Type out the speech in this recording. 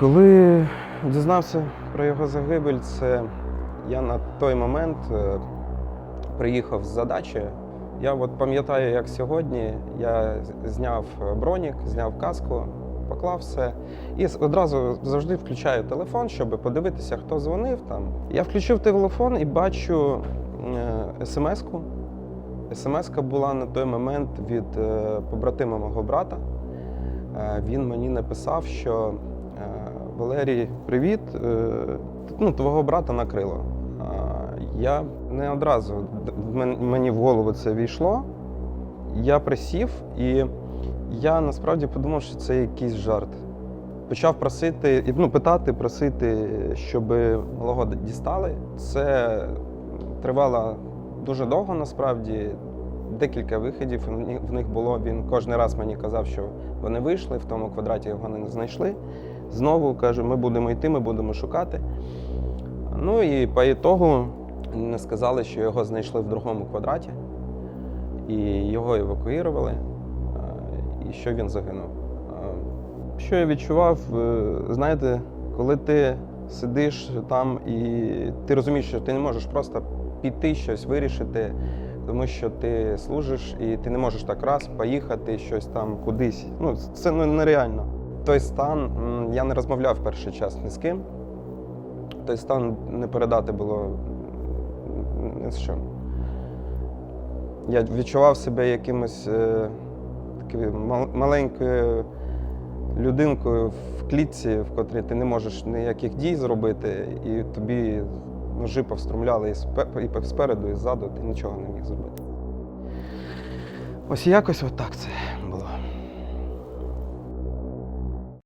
Коли дізнався про його загибель, це я на той момент е, приїхав з задачі. Я от пам'ятаю, як сьогодні я зняв бронік, зняв каску, поклав все. І одразу завжди включаю телефон, щоб подивитися, хто дзвонив там. Я включив телефон і бачу е, смс-ку. смс була на той момент від е, побратима мого брата. Він мені написав, що Валерій, привіт. е, Ну, твого брата накрило. Я не одразу мені в голову це війшло. Я присів і я насправді подумав, що це якийсь жарт. Почав просити, ну, питати, просити, щоб малого дістали. Це тривало дуже довго насправді. Декілька виходів в них було. Він кожен раз мені казав, що вони вийшли, в тому квадраті його не знайшли. Знову каже, ми будемо йти, ми будемо шукати. Ну і по ітогу сказали, що його знайшли в другому квадраті, і його евакуювали, е, і що він загинув. Е, Що я відчував, е, знаєте, коли ти сидиш там і ти розумієш, що ти не можеш просто піти щось вирішити, тому що ти служиш і ти не можеш так раз поїхати щось там кудись. Ну, це ну, нереально. Той стан, я не розмовляв перший час ні з ким. Той стан не передати було ні з чим. Я відчував себе якимось е, такою мал- маленькою людинкою в клітці, в котрій ти не можеш ніяких дій зробити, і тобі ножи повструмляли і спереду, і ззаду, ти нічого не міг зробити. Ось якось отак це.